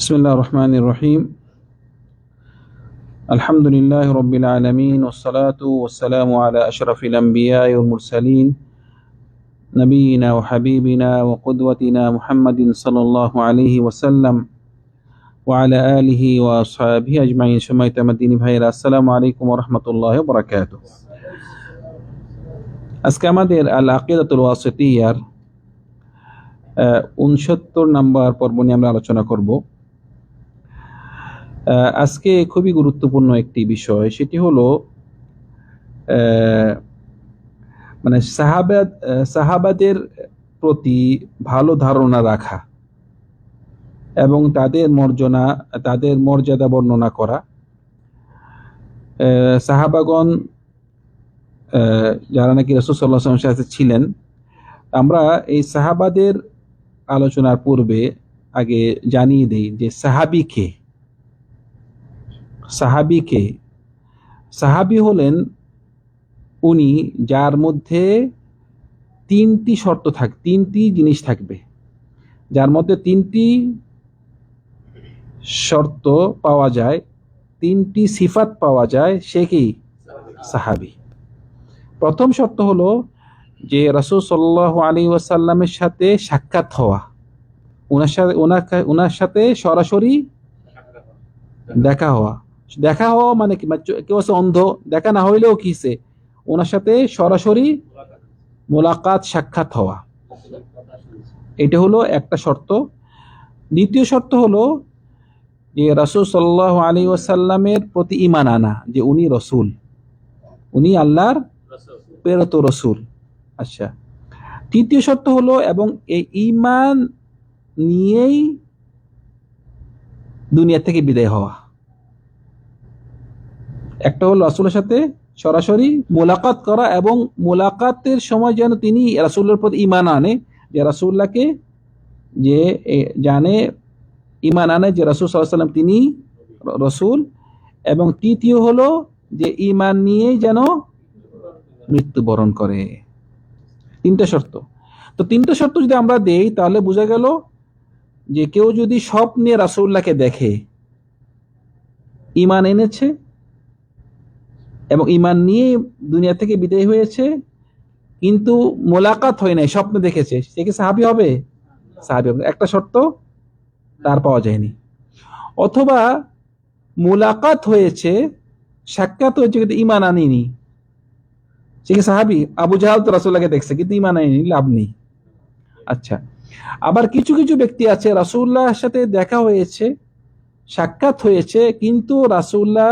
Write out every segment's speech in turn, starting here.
بسم الله الرحمن الرحيم الحمد لله رب العالمين والصلاة والسلام على أشرف الأنبياء والمرسلين نبينا وحبيبنا وقدوتنا محمد صلى الله عليه وسلم وعلى آله وأصحابه أجمعين ثم الدين ভাইরা আসসালামু আলাইকুম ওরহমতুল্লাহ বরাকাত আজকে আমাদের আল আকিদাতুল ওয়াসিতিয়ার উনসত্তর নাম্বার পর্ব নিয়ে আমরা আলোচনা করব আহ, আজকে খুবই গুরুত্বপূর্ণ একটি বিষয়, সেটি হলো মানে সাহাবাদ সাহাবাদের প্রতি ভালো ধারণা রাখা এবং তাদের মর্যাদা তাদের মর্যাদা বর্ণনা করা। সাহাবাগণ যারা নাকি রসুল সাল্লাহ সাথে ছিলেন, আমরা এই সাহাবাদের আলোচনার পূর্বে আগে জানিয়ে দিই যে সাহাবি কে? সাহাবি কে সাহাবি হলেন উনি যার মধ্যে তিনটি শর্ত থাক, তিনটি জিনিস থাকবে। যার মধ্যে তিনটি শর্ত পাওয়া যায়, তিনটি সিফাত পাওয়া যায়, সে কি? সাহাবি। প্রথম শর্ত হলো যে রাসূল সাল্লাল্লাহু আলী ওয়াসাল্লামের সাথে সাক্ষাৎ হওয়া। ওনার সাথে ওনার সাথে সরাসরি দেখা হওয়া। দেখা হওয়া মানে কি? মানে কেউ আছে অন্ধ, দেখা না হইলেও কিসে ওনার সাথে সরাসরি মোলাকাত সাক্ষাৎ হওয়া। এটা হলো একটা শর্ত। দ্বিতীয় শর্ত হলো যে রাসূল সাল্লাল্লাহু আলী ওয়াসাল্লামের প্রতি ঈমান আনা, যে উনি রসুল। উনি আল্লাহর প্রেরিত রসুল। আচ্ছা। তৃতীয় শর্ত হলো এবং এই ইমান নিয়েই দুনিয়া থেকে বিদায় হওয়া। একটা হলো রাসুলের সাথে সরাসরি মোলাকাত করা এবং মোলাকাতের সময় যেন তিনি রাসূলের প্রতি ঈমান আনে, যে রাসূল্লাহকে যে জানে ইমান আনে যে রাসূল ওয়াসাল্লাম তিনি রসূল। এবং তৃতীয় হলো যে ইমান নিয়েই যেন মৃত্যুবরণ করে। তিনটা শর্ত। তো তিনটা শর্ত যদি আমরা দেই, তাহলে বোঝা গেল যে কেউ যদি স্বপ্নে রাসূল্লাহকে দেখে, ঈমান এনেছে এবং ঈমান নিয়ে দুনিয়া থেকে বিদায় হয়েছে, কিন্তু মোলাকাত হয় নাই, স্বপ্নে দেখেছে। সে কি সাহাবি হবে? সাহাবি হবে একটা শর্ত, তার পাওয়া যায়নি। অথবা মোলাকাত হয়েছে, সাক্ষাৎ হয়েছে, কিন্তু ইমান আনিনি। সে কি সাহাবি? আবু জাহাল তো রাসূল্লাহকে দেখছে, কিন্তু ইমান আনেনি, লাভ নেই। আচ্ছা আবার কিছু কিছু ব্যক্তি আছে রাসূল্লাহর সাথে দেখা হয়েছে, সাক্ষাৎ হয়েছে, কিন্তু রাসূল্লাহ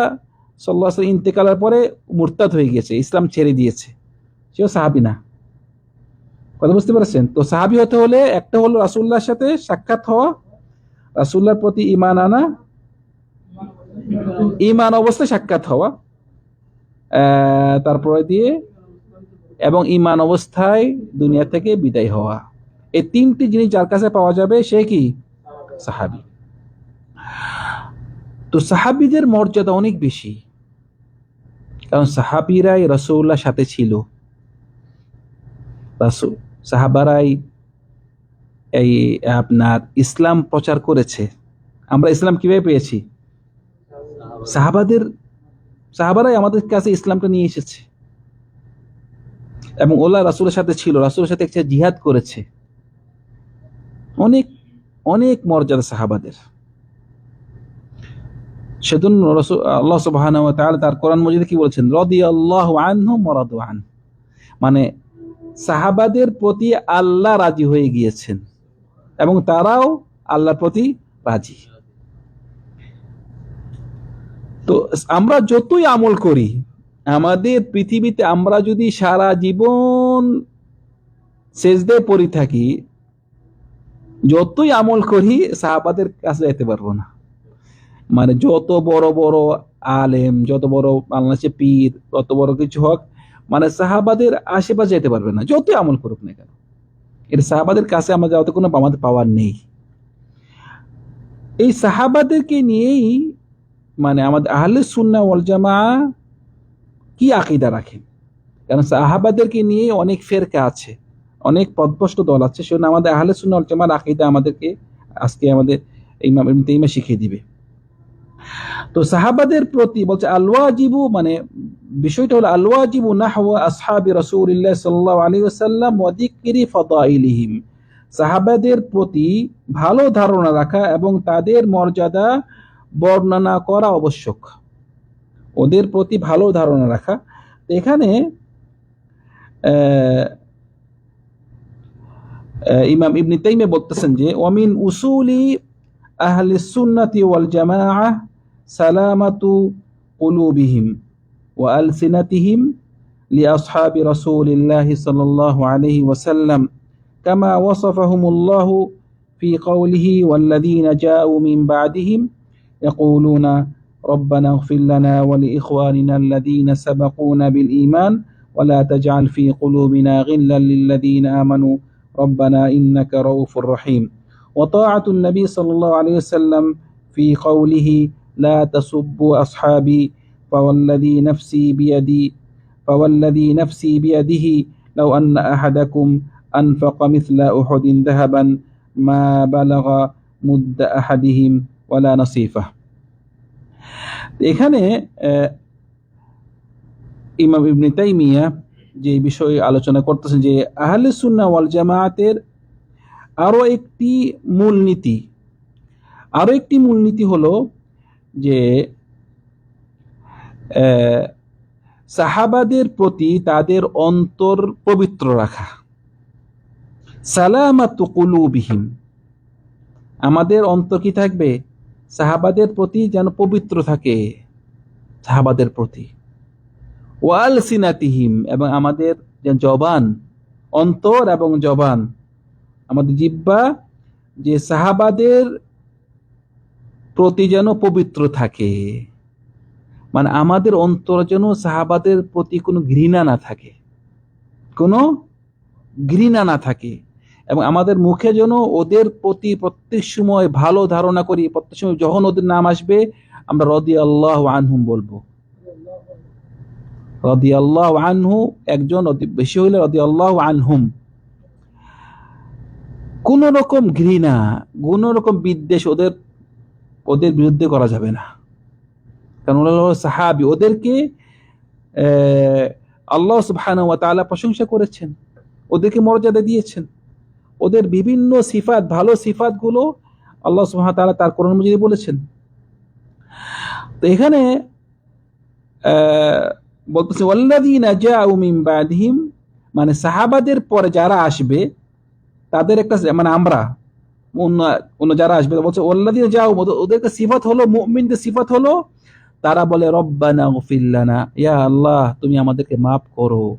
সাল্লাহ ইন্তেকালের পরে মুরতাদ হয়ে গিয়েছে, ইসলাম ছেড়ে দিয়েছে। সেও সাহাবি না। কথা বুঝতে পারছেন? তো সাহাবি হতে হলে একটা হলো রাসুল্লাহর সাথে সাক্ষাৎ হওয়া রাসূল্লাহর প্রতি ঈমান আনা ইমান অবস্থায় সাক্ষাৎ হওয়া তারপরে দিয়ে এবং ইমান অবস্থায় দুনিয়া থেকে বিদায় হওয়া। এই তিনটি জিনিস যার কাছে পাওয়া যাবে, সে কি? সাহাবি। তো সাহাবিদের মর্যাদা অনেক বেশি। কারণ সাহাবিরাই রসৌল্লার সাথে ছিল। সাহাবারাই এই আপনার ইসলাম প্রচার করেছে। আমরা ইসলাম কীভাবে পেয়েছি? সাহাবাদের, সাহাবারাই আমাদের কাছে ইসলামটা নিয়ে এসেছে। এবং ওলা রাসূলের সাথে ছিল, রাসূলের সাথে একটা জিহাদ করেছে। অনেক অনেক মর্যাদা সাহাবাদের। সেজন্য আল্লাহ সুবহানাহু ওয়া তার কোরআন মজিদে কি বলেছেন? রাদিয়াল্লাহু আনহুম ওয়া রাদু আন। মানে সাহাবাদের প্রতি আল্লাহ রাজি হয়ে গিয়েছেন এবং তারাও আল্লাহর প্রতি রাজি। তো আমরা যতই আমল করি, আমাদের পৃথিবীতে আমরা যদি সারা জীবন সেজদে পড়ি থাকি, যতই আমল করি, সাহাবাদের কাছে যেতে পারব না। মানে যত বড় বড় আলেম, যত বড় বাংলাদেশে পীর, তত বড় কিছু হোক মানে সাহাবাদের আশেপাশে যেতে পারবে না, যতই আমল করুক না কেন। এটা সাহাবাদের কাছে আমাদের যাওয়াতে কোনো আমাদের পাওয়ার নেই। এই সাহাবাদেরকে নিয়েই মানে আমাদের আহলে সুন্নাহ ওয়াল জামা কি আকিদা রাখেন কারণ সাহাবাদেরকে নিয়ে অনেক ফেরকা আছে, অনেক পদভষ্ট দল আছে, সেজন্য আমাদের আহলে সুন্না ওয়াল জামার আকিদা আমাদেরকে আজকে আমাদের ইমাম ইবনে শিখিয়ে দিবে। তো সাহাবাদের প্রতি বলছে আলওয়াজিবু মানে বিষয়টা হলো আলওয়াজিবু নাহওয়া আসহাবি রাসূলিল্লাহ সাল্লাল্লাহু আলাইহি সাহাবাদের প্রতি ভালো ধারণা রাখা এবং তাদের মর্যাদা বর্ণনা করা আবশ্যক। ওদের প্রতি ভালো ধারণা রাখা। এখানে ইমাম ইবনে তাইমিয়া বলতেছেন যে অমিন উসুলি أهل السنة والجماعة سلامة قلوبهم وألسنتهم لأصحاب رسول الله صلى الله عليه وسلم كما وصفهم الله في قوله والذين جاءوا من بعدهم يقولون ربنا اغفر لنا ولإخواننا الذين سبقونا بالإيمان ولا تجعل في قلوبنا غلا للذين آمنوا ربنا إنك رؤوف رحيم. وطاعة النبي صلى الله عليه وسلم في قوله لا تسبوا أصحابي فوالذي نفسي بيدي فوالذي نفسي بيده لو أن أحدكم أنفق مثل أحد ذهبا ما بلغ مد أحدهم ولا نصيفه এখানে আহ, ইমাম ইবনে তাইমিয়া যে বিষয়ে আলোচনা করতেছেন যে আহলে সুন্নাহ ওয়াল জামায়াতের আরও একটি মূলনীতি। আরও একটি মূলনীতি হলো যে সাহাবাদের প্রতি তাদের অন্তর পবিত্র রাখা। সালামাতু কুলুবিহিম। আমাদের অন্তর কি থাকবে? সাহাবাদের প্রতি যেন পবিত্র থাকে, সাহাবাদের প্রতি। ওয়াল সিনাতিহিম এবং আমাদের জবান, অন্তর এবং জবান আমাদের জিব্বা, যে সাহাবাদের প্রতি যেন পবিত্র থাকে। মানে আমাদের অন্তর যেন সাহাবাদের প্রতি কোনো ঘৃণা না থাকে। কোনো ঘৃণা না থাকে। এবং আমাদের মুখে যেন ওদের প্রতি প্রত্যেক সময় ভালো ধারণা করি, প্রত্যেক সময় যখন ওদের নাম আসবে, আমরা রদি আল্লাহ আনহুম বলব। রদি আল্লাহ আনহু একজন বেশি হইলে রদি আল্লাহ আনহুম। কোন রকম ঘৃণা কোন রকম বিদ্বেষ ওদের ওদের বিরুদ্ধে করা যাবে না। কারণ ওরা সাহাবি, ওদেরকে আল্লাহ তাআলা প্রশংসা করেছেন, ওদেরকে মর্যাদা দিয়েছেন। ওদের বিভিন্ন সিফাত, ভালো সিফাতগুলো আল্লাহ সুবহানাহু ওয়া তাআলা তার কোরআন মজিদে বলেছেন। তো এখানে বলতেছে বাদহিম মানে সাহাবাদের পরে যারা আসবে তাদের একটা মানে আমরা, অন্য অন্য যারা আসবে বলছে ওয়াল্লাযীনা জাউ ওদেরকে সিফাত হলো, মুমিনদের সিফাত হলো, তারা বলে, রব্বানা গফির ইয়া আল্লাহ, তুমি আমাদেরকে মাফ করো।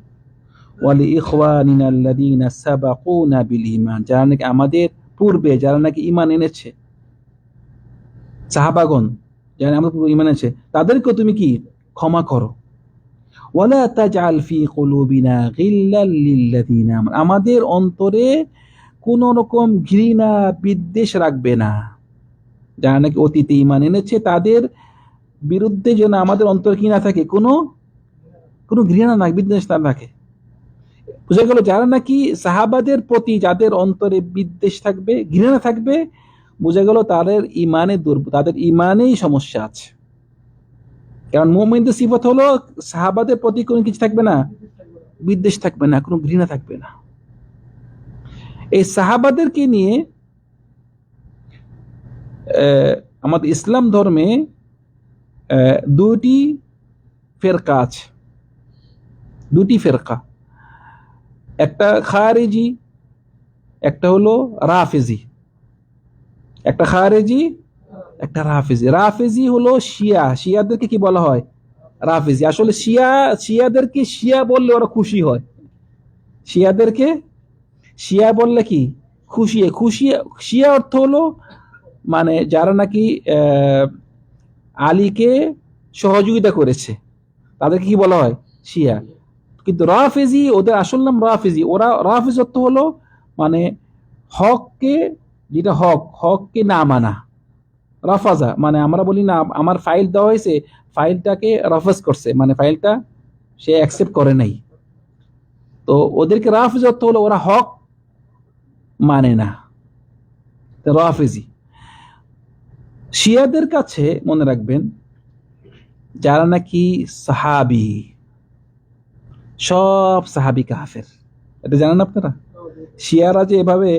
ওয়ালি ইখওয়ানিনা সাবাকুনা বিল ঈমান। যারা নাকি আমাদের পূর্বে, যারা নাকি ঈমান এনেছে, সাহাবাগণ, যারা আমাদের পূর্বে ঈমান এনেছে তুমি কি? ক্ষমা করো। ওয়ালা তাজআল ফি কুলুবিনা গিল্লাল আমাদের অন্তরে কোন রকম ঘৃণা, বিদ্বেষ রাখবে না। যারা নাকি অতীতে ইমান এনেছে, তাদের বিরুদ্ধে যেন আমাদের অন্তর কি না থাকে, কোনো কোনো ঘৃণা না বিদ্বেষ না থাকে। বুঝা গেল, যারা নাকি সাহাবাদের প্রতি যাদের অন্তরে বিদ্বেষ থাকবে, ঘৃণা থাকবে, বোঝা গেল তাদের ইমানে দুর্ব, তাদের ইমানেই সমস্যা আছে। কারণ মোমিনদের সিফত হলো, সাহাবাদের প্রতি কোনো কিছু থাকবে না, বিদ্বেষ থাকবে না, কোনো ঘৃণা থাকবে না। এই সাহাবাদেরকে নিয়ে আমাদের ইসলাম ধর্মে দুটি ফেরকা আছে। দুটি ফেরকা। একটা খারেজি, একটা হলো রাফেজি। একটা খারেজি, একটা রাফেজি। রাফেজি হলো শিয়া। শিয়াদেরকে কি বলা হয়? রাফেজি। আসলে শিয়া, শিয়াদেরকে শিয়া বললে ওরা খুশি হয়। শিয়াদেরকে শিয়া বললে কি? খুশি খুশি শিয়া অর্থ হলো মানে যারা নাকি আলীকে সহযোগিতা করেছে। তাদেরকে কি বলা হয়? শিয়া। কিন্তু রাফেজি, ওদের আসল নাম রাফেজি। ওরা, রাফেজ অর্থ হলো মানে হককে, যেটা হক, হককে না মানা। রাফাজা মানে আমরা বলি না, আমার ফাইল দেওয়া হয়েছে, ফাইলটাকে রাফাজ করছে মানে ফাইলটা সে অ্যাকসেপ্ট করে নাই। তো ওদেরকে রাফেজ অর্থ হলো ওরা হক মানে না। রাফেজি শিয়াদের কাছে মনে রাখবেন, যারা নাকি সাহাবি, সব সাহাবি কাফের। এটা জানেন আপনারা? শিয়ারা যে এভাবে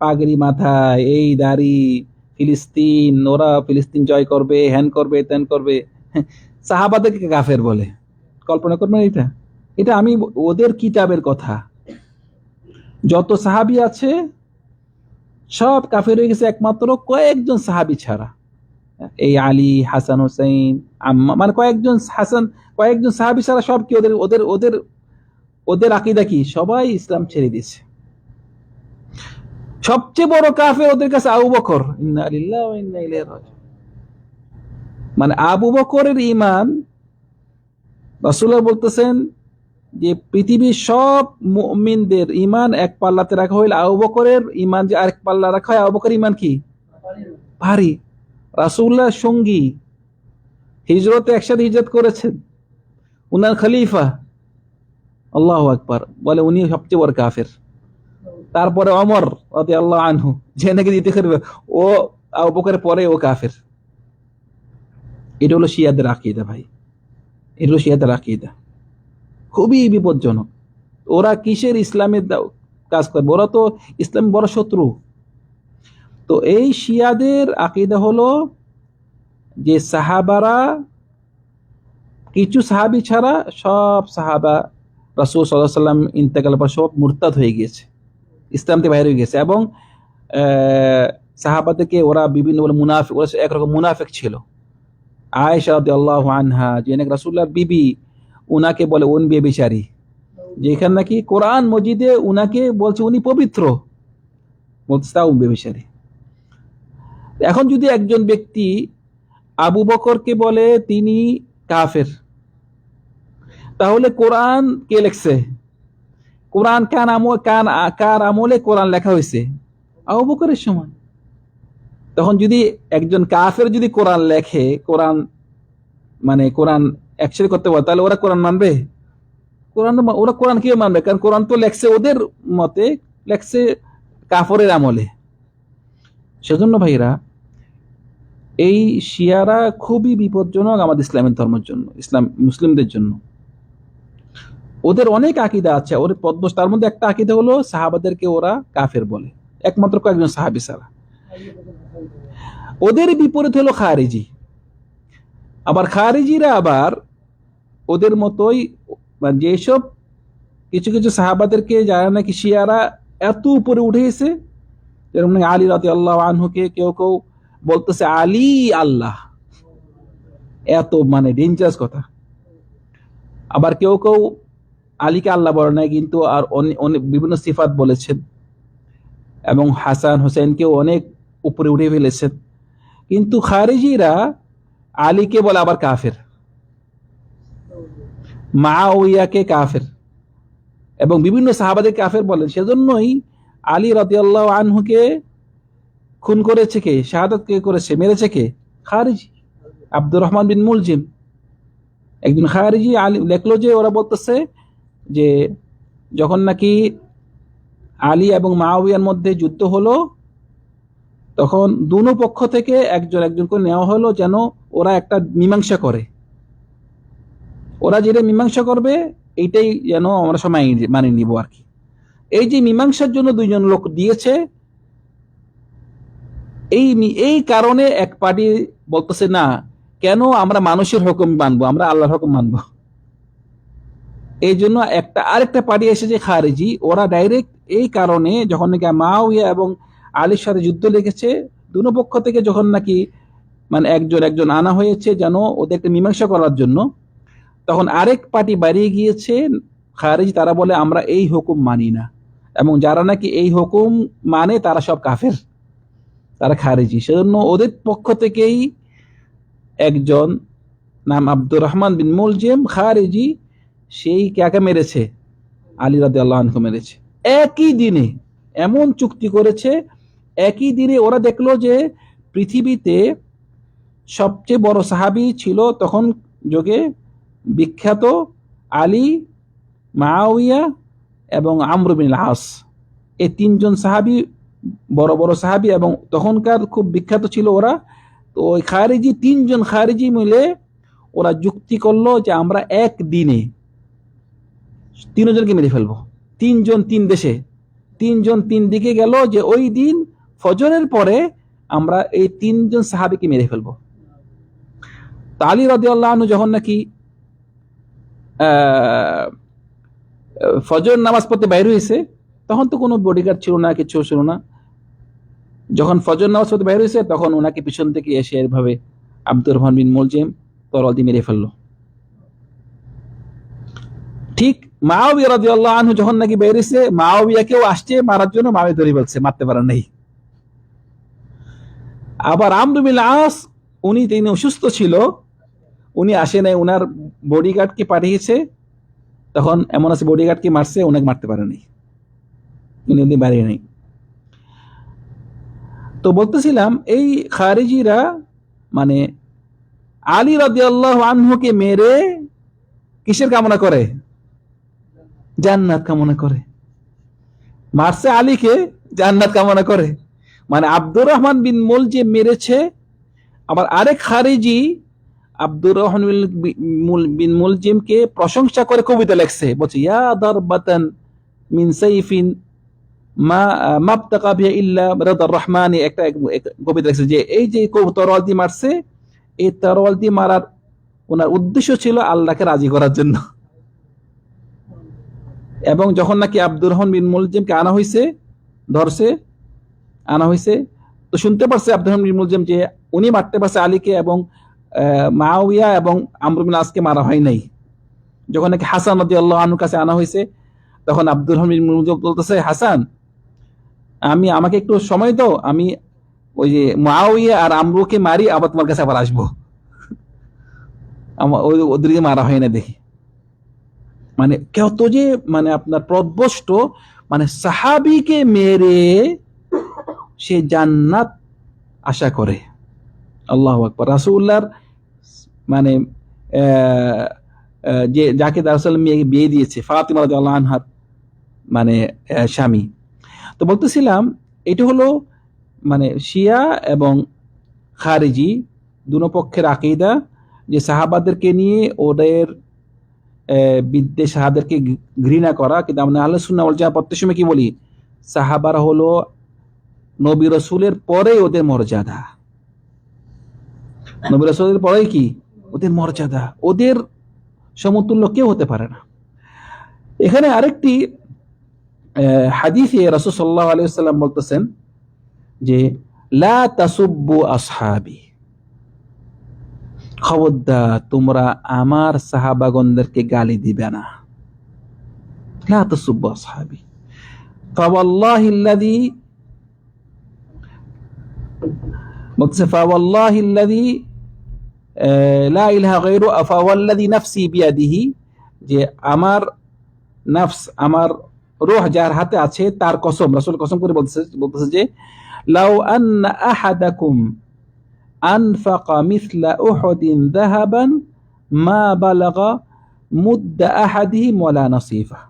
পাগড়ি মাথায়, এই দাড়ি, ফিলিস্তিন, ওরা ফিলিস্তিন জয় করবে হ্যান করবে ত্যান করবে, সাহাবাদেরকে কাফের বলে। কল্পনা করবেন এটা? এটা আমি, ওদের কিতাবের কথা। যত সাহাবি আছে, সব কাফের হয়ে গেছে একমাত্র কয়েকজন সাহাবি ছাড়া। এই আলী, হাসান হোসেন আম্মা মানে কয়েকজন হাসান, কয়েকজন সাহাবি ছাড়া সব কি ওদের ওদের ওদের ওদের আকিদা কি? সবাই ইসলাম ছেড়ে দিয়েছে। সবচেয়ে বড় কাফের ওদের কাছে আবু বকর। মানে আবু বকরের ইমান রাসূলুল্লাহ বলতেছেন যে পৃথিবীর সব মুমিনদের ইমান এক পাল্লাতে রাখা হইলে। আবু বকরের ইমান যে আরেক পাল্লা রাখা হয়, আবু বকরের ইমান কি? ভারী। রাসূলুল্লাহ সঙ্গী হিজরতে একসাথে হিজরত করেছেন। উনার খলিফা। আল্লাহ আকবার। বলে উনি সবচেয়ে বড় কাফের। তারপরে অমর আল্লাহ আনহু, যে নাকি দিতে করবে ও আবু বকরের পরে ও কাফের। এটা হলো শিয়াদের আকিদা ভাই। এটা হলো শিয়াদের আকিদা। খুবই বিপজ্জনক। ওরা কিসের ইসলামের কাজ করবে? ওরা তো ইসলাম বড় শত্রু। তো এই শিয়াদের আকিদা হলো যে সাহাবারা, কিছু সাহাবি ছাড়া সব সাহাবা রাসুল সাল্লাহ সাল্লাম ইন্তেকাল পর সব মুরতাদ হয়ে গিয়েছে। ইসলাম থেকে বাইরে হয়ে গেছে এবং সাহাবাদেরকে ওরা বিভিন্ন বলে মুনাফিক, ওরা একরকম মুনাফিক ছিল। আয়েশা আল্লাহ আনহা যে নাকি রাসুল্লাহ বিবি উনাকে বলে, উন বেবিচারী। যেখানে নাকি কোরআন মজিদে উনাকে বলছে, উনি পবিত্র। বলছে তা এখন যদি একজন ব্যক্তি আবু বকরকে বলে, তিনি কাফের, তাহলে কোরআন কে লেখছে? কোরআন কান আমল কান কার আমলে কোরআন লেখা হয়েছে? আবু বকরের সময় তখন যদি একজন কাফের যদি কোরআন লেখে, কোরআন মানে কোরআন একসাথে করতে বলে তাহলে ওরা কোরআন মানবে? কোরআন ওরা কোরআন কি মানবে? কারণ কোরআন তো লেখছে ওদের মতে, লেখছে কাফরের আমলে। সেজন্য ভাইরা এই শিয়ারা খুবই বিপজ্জনক আমাদের ইসলামের ধর্মের জন্য, ইসলাম মুসলিমদের জন্য। ওদের অনেক আকিদা আছে, ওর পদ্ম তার মধ্যে একটা আকিদা হলো সাহাবাদেরকে ওরা কাফের বলে। একমাত্র কয়েকজন সাহাবি ছাড়া। ওদের বিপরীত হলো খারিজি। আবার খারিজিরা আবার ওদের মতোই মানে যেসব কিছু কিছু সাহাবাদেরকে যারা নাকি শিয়ারা এত উপরে উঠে এসে যেরকম নাকি আলী রাতে আল্লাহ আনহুকে কেউ কেউ বলতেছে আলী আল্লাহ। এত মানে ডেঞ্জারাস কথা। আবার কেউ কেউ আলীকে আল্লাহ বলে নাই, কিন্তু আর অনে- অনেক বিভিন্ন সিফাত বলেছেন। এবং হাসান হোসেনকেও অনেক উপরে উঠে ফেলেছেন। কিন্তু খারেজিরা আলীকে বলে আবার কাফের। মাউইয়াকে কাফের। এবং বিভিন্ন সাহাবাদের কাফের বলেন। সেজন্যই আলী রাদিয়াল্লাহু আনহুকে খুন করেছে কে? শাহাদাত কে করেছে? মেরেছে কে? খারিজি। আব্দুর রহমান বিন মুলজিম। একজন খারিজি আলী লেখলো যে, ওরা বলতেছে যে, যখন নাকি আলী এবং মাওয়ার মধ্যে যুদ্ধ হলো তখন দুনো পক্ষ থেকে একজন একজন করে নেওয়া হলো যেন ওরা একটা মীমাংসা করে। ওরা যেটা মীমাংসা করবে, এইটাই যেন আমরা সবাই মানে নিব আর কি। এই যে মীমাংসার জন্য দুইজন লোক দিয়েছে, এই এই কারণে এক পার্টি বলতেছে, না, কেন আমরা মানুষের হুকুম মানবো? আমরা আল্লাহর হুকুম মানবো? এই জন্য একটা আরেকটা পার্টি এসেছে খারেজি। ওরা ডাইরেক্ট এই কারণে যখন নাকি মাওয়া এবং আলীর সাথে যুদ্ধ লেগেছে, দুনো পক্ষ থেকে যখন নাকি মানে একজন একজন আনা হয়েছে যেন ওদেরকে মীমাংসা করার জন্য, তখন আরেক পার্টি বাড়িয়ে গিয়েছে, খারেজি, তারা বলে, আমরা এই হুকুম মানি না। এবং যারা নাকি এই হুকুম মানে তারা সব কাফের, তারা খারেজি। সেজন্য ওদের পক্ষ থেকেই একজন নাম আব্দুর রহমান বিন মুলজিম খারেজি, সেই কাকে মেরেছে? আলী রাদি আল্লাহকে মেরেছে। একই দিনে এমন চুক্তি করেছে একই দিনে ওরা দেখল যে পৃথিবীতে সবচেয়ে বড় সাহাবি ছিল তখন যোগে বিখ্যাত আলী মাউইয়া এবং আমর বিন আস এই তিনজন সাহাবি বড় বড় সাহাবি এবং তখনকার খুব বিখ্যাত ছিল ওরা। তো ওই খারিজি, তিনজন খারিজি মিলে ওরা যুক্তি করল যে আমরা এক দিনে তিনজনকে মেরে ফেলব। তিনজন তিন দেশে। তিনজন তিন দিকে গেল যে ওই দিন ফজরের পরে আমরা এই তিনজন সাহাবিকে মেরে ফেলব। তা আলী রাজি যখন নাকি ফজর নামাজ পড়তে বাইরে হয়েছে, তখন তো কোনো বডিগার্ড ছিল না, কিছু ছিল না। যখন ফজর নামাজ পড়তে বাইরে হয়েছে, তখন ওনাকে পিছন থেকে এসে এভাবে আব্দুর রহমান বিন মুলজিম তরল দিয়ে মেরে ফেলল। ঠিক মাওবিয়া রাজি আল্লাহ আনহু যখন নাকি বেরিয়েছে মাওবিয়াকেও আসছে, মারার জন্য মাওবিয়া ধরে বলছে মারতে পারে নাই। আবার আমরুবিল আস, উনি তিনি অসুস্থ ছিল, উনি আসে নাই ওনার বডিগার্ডকে পাঠিয়েছে, তখন এমন আছে বডিগার্ডকে মারছে ওনাকে মারতে পারেনি উনি উনি বাইরে নেই। তো বলতেছিলাম, এই খারিজিরা মানে আলী রাজি আল্লাহ আনহুকে মেরে কিসের কামনা করে? জান্নাত কামনা করে। মারছে আলীকে, জান্নাত কামনা করে। মানে আব্দুর রহমান বিন মুল যে মেরেছে, আবার আরেক খারিজি আব্দুর রহমান বিন মুল- বিন মুলজিমকে প্রশংসা করে কবিতা লেখছে। বলছে, ইয়া দারবাতান মিন সাইফিন মা মাবতাকা বিহা ইল্লা রাদার রহমানি। একটা কবিতা লেখছে যে, এই যে তরোয়াল দিয়ে মারছে, এই তরোয়াল দিয়ে মারার ওনার উদ্দেশ্য ছিল আল্লাহকে রাজি করার জন্য। এবং যখন নাকি আব্দুর রহমান বিন মুলজিমকে আনা হয়েছে ধরছে আনা হয়েছে তো শুনতে পারছে রহমান বিন যে উনি মারতে পারছে আলীকে এবং আহ, মাওইয়া এবং আমরুবিন আজকে মারা হয় নাই। যখন নাকি হাসান নদী আল্লাহ আনুর কাছে আনা হয়েছে তখন আব্দুল বিন বলতেছে হাসান আমি আমাকে একটু সময় দাও আমি ওই যে মাওইয়া আর আমরুকে মারি আবার তোমার কাছে আবার আসব। আমার ওই ওদেরকে মারা হয় না দেখি। মানে কত যে মানে আপনার প্রদ্বষ্ট মানে সাহাবিকে মেরে সে জান্নাত আশা করে। আল্লাহ আকবর। রাসুল্লাহর মানে যে, যাকে দারসাল মেয়ে, বিয়ে দিয়েছে, ফাতিমা রাদিয়াল্লাহু আনহার মানে স্বামী। তো বলতেছিলাম, এটা হলো মানে শিয়া এবং খারিজি দুনো পক্ষের আকিদা যে সাহাবাদেরকে নিয়ে ওদের বিদ্বেষ সাহাদেরকে ঘৃণা করা। কিন্তু আমরা আল্লাহ সুন্না জামাত প্রত্যেক সময় কি বলি? সাহাবারা হলো নবী রসুলের পরে ওদের মর্যাদা। নবী রসুলের পরেই কি? ওদের মর্যাদা। ওদের সমতুল্য কেউ হতে পারে না। এখানে আরেকটি হাদিসে রাসূল সাল্লাল্লাহু আলাইহি বলতেছেন যে লা তাসুব্বু আসহাবি। খবরদার তোমরা আমার সাহাবাগনদেরকে গালি দিবে না। লা তাসুব্বু আসহাবি। ফাওয়াল্লাহি বলতেছে ফাওয়াল্লাহি আল্লাযী আহ, লা ইলাহা গায়রু ফাওয়াল্লাযী নাফসি বিয়াদিহি যে আমার নাফস আমার রূহ যার হাতে আছে তার কসম রাসূল কসম করে বলতেছে বলতেছে যে লাউ আন্না আহাদাকুম আনফাকা মিথলা উহুদিন যাহাবান মা বালাগা মুদ্দা আহাদিহিম ওয়ালা নাসিফা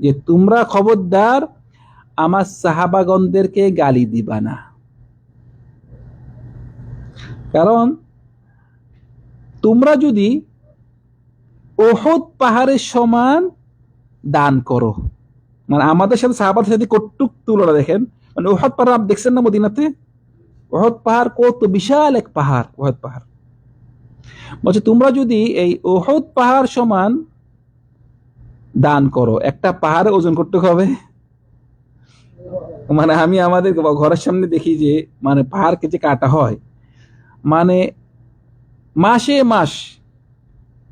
যে তোমরা খবরদার আমার সাহাবাগণদেরকে গালি দিবা না কারণ তোমরা যদি ওহদ পাহাড়ের সমান দান করো মানে আমাদের সাথে সাহাবাদের সাথে কটুক তুলনা দেখেন মানে ওহদ পাহাড় আপনি দেখছেন না মদিনাতে? ওহদ পাহাড় কত বিশাল এক পাহাড় ওহদ পাহাড়। বলছে তোমরা যদি এই ওহদ পাহাড় সমান দান করো, একটা পাহাড়ে ওজন করতে হবে। মানে আমি আমাদের ঘরের সামনে দেখি যে মানে পাহাড়কে যে কাটা হয় মানে মাসে মাস।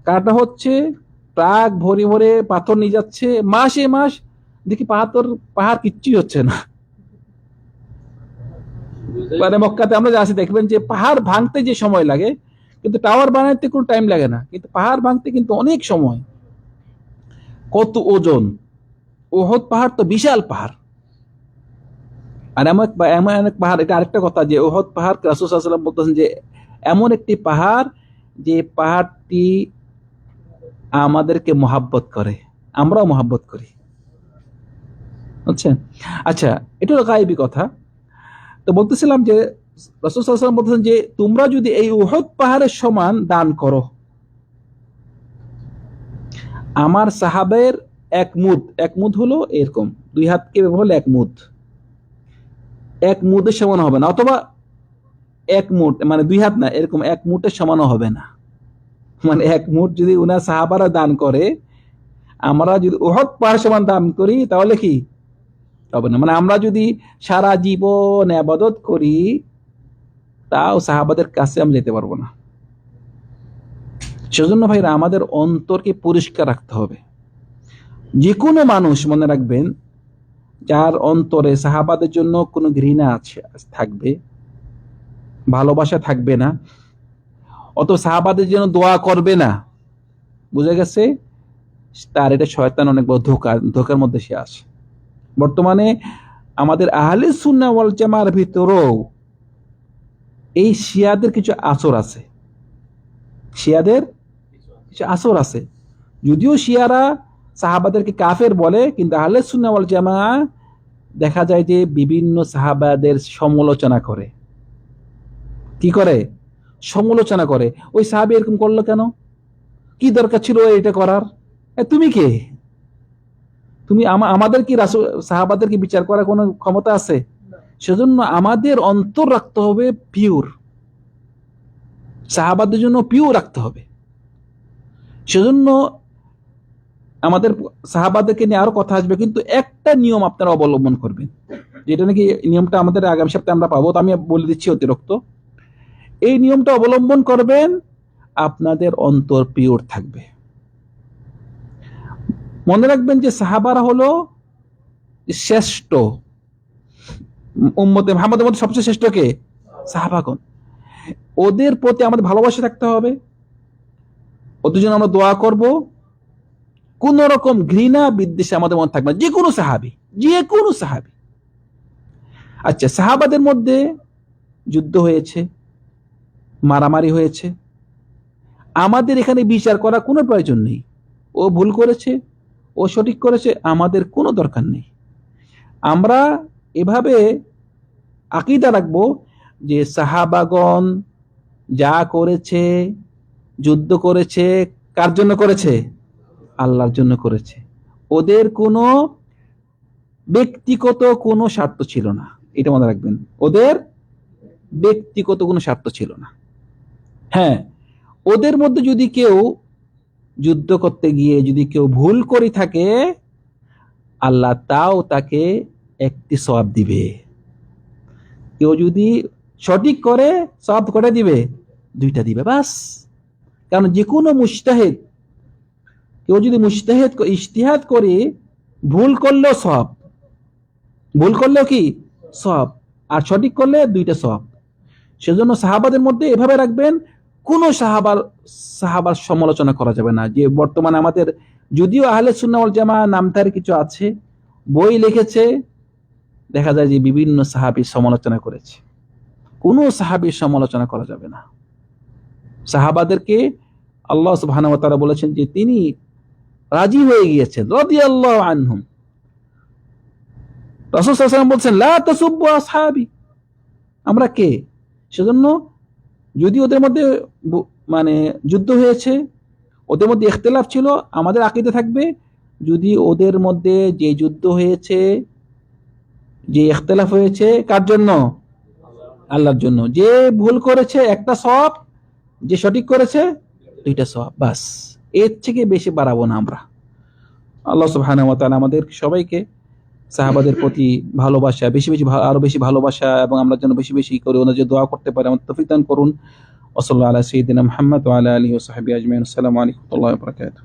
কাটা হচ্ছে ট্রাক ভরে ভরে পাথর নিয়ে যাচ্ছে, মাসে মাস। দেখি পাথর পাহাড় কিচ্ছুই হচ্ছে না। মানে মক্কাতে আমরা যা দেখবেন যে পাহাড় ভাঙতে যে সময় লাগে, কিন্তু টাওয়ার বানাইতে কোনো টাইম লাগে না। কিন্তু পাহাড় ভাঙতে কিন্তু অনেক সময়। কত ওজন? ওহদ পাহাড় তো বিশাল পাহাড়। আর এমন এমন এক পাহাড়, এটা আরেকটা কথা যে ওহদ পাহাড় রাসুসাল্লাম বলতেছেন যে এমন একটি পাহাড় যে পাহাড়টি আমাদেরকে মহাব্বত করে, আমরাও মহাব্বত করি। বুঝছেন? আচ্ছা এটা হলো কথা। তো বলতেছিলাম যে রসুল সাল্লাম বলতেছেন যে তোমরা যদি এই উহদ পাহাড়ের সমান দান করো, আমার সাহাবের এক মুদ, এক হলো এরকম, দুই হাতকে ব্যবহার হলো এক এক মুহূর্তে সমান হবে না, অথবা এক মুঠ মানে দুই হাত না, এরকম এক মুঠের সমানও হবে না। মানে এক মুঠ যদি উনার সাহাবারা দান করে, আমরা যদি উহদ পাহাড় সমান দান করি, তাহলে কি হবে না? মানে আমরা যদি সারা জীবন আবাদত করি, তাও সাহাবাদের কাছে আমি যেতে পারব না। সেজন্য ভাইরা, আমাদের অন্তরকে পরিষ্কার রাখতে হবে। যে কোনো মানুষ মনে রাখবেন যার অন্তরে সাহাবাদের জন্য কোনো ঘৃণা আছে থাকবে, ভালোবাসা থাকবে না অত সাহাবাদের জন্য দোয়া করবে না। বুঝে গেছে? তার এটা শয়তান অনেক বড় ধোকা, ধোকার মধ্যে সে আসে বর্তমানে আমাদের আহলে সুন্না ওয়াল জামার ভিতরেও এই শিয়াদের কিছু আসর আছে। শিয়াদের কিছু আসর আছে। যদিও শিয়ারা সাহাবাদেরকে কাফের বলে, কিন্তু আহলে সুন্না ওয়াল জামা দেখা যায় যে বিভিন্ন সাহাবাদের সমালোচনা করে। কি করে? সমালোচনা করে। ওই সাহাবি এরকম করল কেন? কি দরকার ছিল এটা করার? তুমি কে? তুমি আমাদের কি রাসূল, সাহাবাদের কি বিচার করার কোনো ক্ষমতা আছে? সেজন্য আমাদের অন্তর রাখতে হবে পিওর। সাহাবাদের জন্য পিওর রাখতে হবে। সেজন্য আমাদের সাহাবাদেরকে নিয়ে আরও কথা আসবে, কিন্তু একটা নিয়ম আপনারা অবলম্বন করবেন। যেটা নাকি নিয়মটা আমাদের আগামী সপ্তাহে আমরা পাবো, তো আমি বলে দিচ্ছি অতিরিক্ত। এই নিয়মটা অবলম্বন করবেন, আপনাদের অন্তর পিওর থাকবে। মনে রাখবেন যে সাহাবারা হলো শ্রেষ্ঠ উম্মতে, মোহাম্মদের মধ্যে সবচেয়ে শ্রেষ্ঠ কে? সাহাবাগন ওদের প্রতি আমাদের ভালোবাসা থাকতে হবে। ওদের জন্য আমরা দোয়া করব। কোন রকম ঘৃণা, বিদ্বেষে আমাদের মনে থাকবে যে কোনো সাহাবি যে কোনো সাহাবি। আচ্ছা সাহাবাদের মধ্যে যুদ্ধ হয়েছে, মারামারি হয়েছে। আমাদের এখানে বিচার করা কোনো প্রয়োজন নেই। ও ভুল করেছে, ও সঠিক করেছে, আমাদের কোনো দরকার নেই। আমরা এভাবে আকিদা রাখব যে সাহাবাগণ যা করেছে, যুদ্ধ করেছে, কার জন্য করেছে? আল্লাহর জন্য করেছে। ওদের কোনো ব্যক্তিগত কোনো স্বার্থ ছিল না। এটা মনে রাখবেন। ওদের ব্যক্তিগত কোনো স্বার্থ ছিল না। হ্যাঁ ওদের মধ্যে যদি কেউ যুদ্ধ করতে গিয়ে যদি কেউ ভুল করে থাকে, আল্লাহ তাও তাকে একটি সব দিবে। কেউ যদি সঠিক করে সব করে দিবে? দুইটা দিবে, বাস। কারণ যে কোনো মুস্তাহেদ কেউ যদি মুস্তাহেদ ইশতিহাদ করে, ভুল করলেও সব ভুল করলেও কি? সব আর সঠিক করলে দুইটা সব সেজন্য সাহাবাদের মধ্যে এভাবে রাখবেন, কোন সাহাবার সাহাবার সমালোচনা করা যাবে না। যে বর্তমানে আমাদের, যদিও আহলে সুন্নাওয়াল জামা নামতার কিছু আছে, বই লিখেছে, দেখা যায় যে বিভিন্ন সাহাবির সমালোচনা করেছে। কোনো সাহাবির সমালোচনা করা যাবে না। সাহাবাদেরকে আল্লাহ সুবহানাহু ওয়া বলেছেন যে তিনি রাজি হয়ে গিয়েছেন। আনহুম। সাল্লাল্লাহু আলাইহি ওয়াসাল্লাম বলছেন আমরা কে? সেজন্য যদি ওদের মধ্যে মানে যুদ্ধ হয়েছে, ওদের মধ্যে ইখতিলাফ ছিল, আমাদের আকিদে থাকবে, যদি ওদের মধ্যে যে যুদ্ধ হয়েছে, যে ইখতিলাফ হয়েছে, কার জন্য? আল্লাহর জন্য। যে ভুল করেছে, একটা সব যে সঠিক করেছে, দুইটা সব বাস। এর থেকে বেশি বাড়াবো না আমরা। আল্লাহ সুবহানাহু ওয়া আমাদের সবাইকে সাহাবাদের প্রতি ভালোবাসা, বেশি বেশি আরও বেশি ভালোবাসা এবং আমরা যেন বেশি বেশি করে ওনার যে দোয়া করতে পারি আমার তফিদান দান করুন। ওসল্লা আলা সঈদিন মহম্মদ ওয়া আলা ও আজমিন আসসালামু আলাইকুম